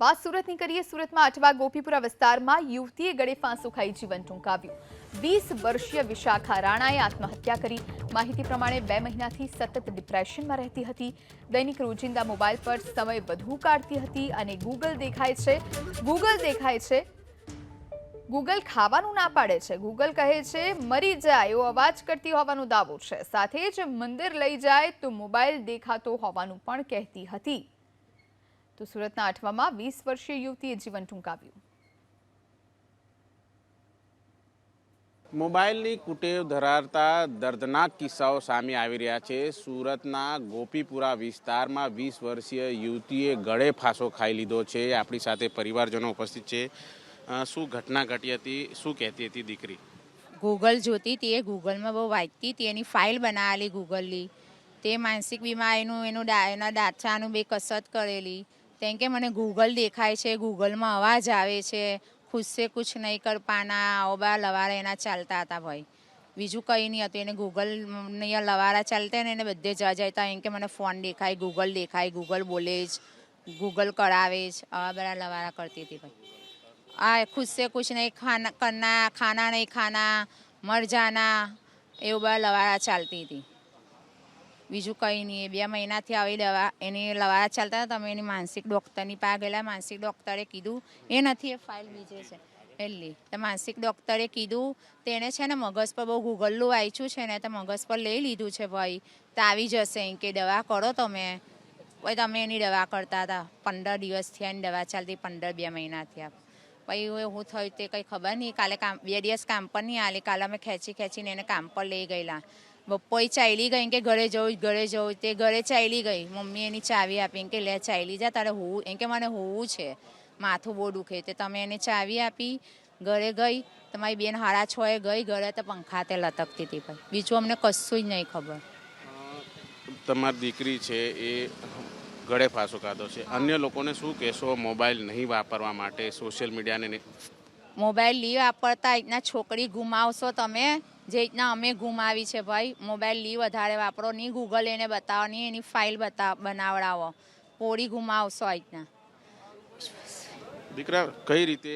વાત સુરતની કરીએ સુરતમાં અટવા ગોપીપુરા વિસ્તારમાં યુવતીએ ગળે ફાંસો ખાઈ જીવન ટૂંકાવ્યું. વીસ વર્ષીય વિશાખા રાણાએ આત્મહત્યા કરી. માહિતી પ્રમાણે બે મહિનાથી સતત ડિપ્રેશનમાં રહેતી હતી. દૈનિક રોજિંદા મોબાઈલ પર સમય વધુ કાઢતી હતી અને ગૂગલ દેખાય છે. ગૂગલ દેખાય છે. ગૂગલ ખાવાનું ના પાડે છે. ગૂગલ કહે છે, મરી જાય એવો અવાજ કરતી હોવાનો દાવો છે. સાથે જ મંદિર લઈ જાય તો મોબાઈલ દેખાતો હોવાનું પણ કહેતી હતી. તો સુરતના અઠવામાં વીસ વર્ષીય યુવતીએ જીવન ટૂંકાવ્યું. મોબાઈલની કુટેવ ધરાવતા દર્દનાક કિસ્સાઓ સામે આવી રહ્યા છે. સુરતના ગોપીપુરા વિસ્તારમાં વીસ વર્ષીય યુવતીએ ગળે ફાંસો ખાઈ લીધો છે. આપણી સાથે પરિવારજનો ઉપસ્થિત છે. શું ઘટના ઘટી હતી? શું કહેતી હતી દીકરી? ગૂગલ જોતી હતી. એ ગૂગલમાં બહુ વાંચતી હતી. એની ફાઇલ બનાવેલી ગૂગલની. તે માનસિક બીમારીનું એનું એના દાચાનું બે કસરત કરેલી. તેમ કે મને ગૂગલ દેખાય છે ગૂગલમાં અવાજ આવે છે. ખુદ સે કુછ નહીં કર પાના બધા લવારા એના ચાલતા હતા ભાઈ. બીજું કંઈ નહીં હતું, એને ગૂગલ અહીંયા લવારા ચાલતા ને એને બધે જવા જતા એમ કે મને ફોન દેખાય ગૂગલ દેખાય ગૂગલ બોલે જ ગૂગલ કરાવે જ, આવા બધા લવારા કરતી હતી ભાઈ. આ ખુદ સે કુછ નહીં, ખાના, કરના, ખાના નહીં ખાના, મર જાના, એવું બધા લવારા ચાલતી હતી. બીજું કંઈ નહીં, એ બે મહિનાથી આવી દવા, એની લવા ચાલતા તમે એની માનસિક ડૉક્ટરની પાસે ગયેલા, માનસિક ડૉક્ટરે કીધું, એ નથી એ ફાઇલ બીજે છે. એટલી, તો માનસિક ડૉક્ટરે કીધું, તેણે છે ને મગજ પર બહુ ગૂગલનું વાંચ્યું છે ને, તો મગજ પર લઈ લીધું છે, ભાઈ, તો આવી જશે એમ કે દવા કરો તમે. પછી તમે એની દવા કરતા હતા, પંદર દિવસથી એની દવા ચાલતી, પંદર બે મહિનાથી આપ. પછી હું થયું તે કંઈ ખબર નહીં, કાલે કામ, બે દિવસ કામ પર નહીં આલે, કાલે અમે ખેંચી ખેંચીને એને કામ પર લઈ ગયેલા. બપોરે ચાલી ગઈ કે ઘરે જવું ઘરે જવું તે ઘરે ચાલી ગઈ. મમ્મી એની ચાવી આપી કે લે ચાલી જા તારે હોવું. એમ કે મને હોવું છે. માથું બહુ દુખે તે તમે એને ચાવી આપી ઘરે ગઈ તમારી બેન હારા છ એ ગઈ ઘરે તો પંખા તે લટકતી હતી ભાઈ. બીજું અમને કશું જ નહીં ખબર. તમારી દીકરી છે એ ગળે ફાંસો ખાધો છે. અન્ય લોકોને શું કહેશો મોબાઈલ નહીં વાપરવા માટે સોશિયલ મીડિયાને મોબાઈલ લી વાપરતા રીતના છોકરી ગુમાવશો તમે જે રીતના અમે ગુમાવી છે ભાઈ મોબાઈલ લી વધારે વાપરો નહીં ગૂગલ એને બતાવો નહીં એની ફાઇલ બતાવ બનાવડાવો. પોળી ગુમાવશો આ રીતના. દીકરા, કઈ રીતે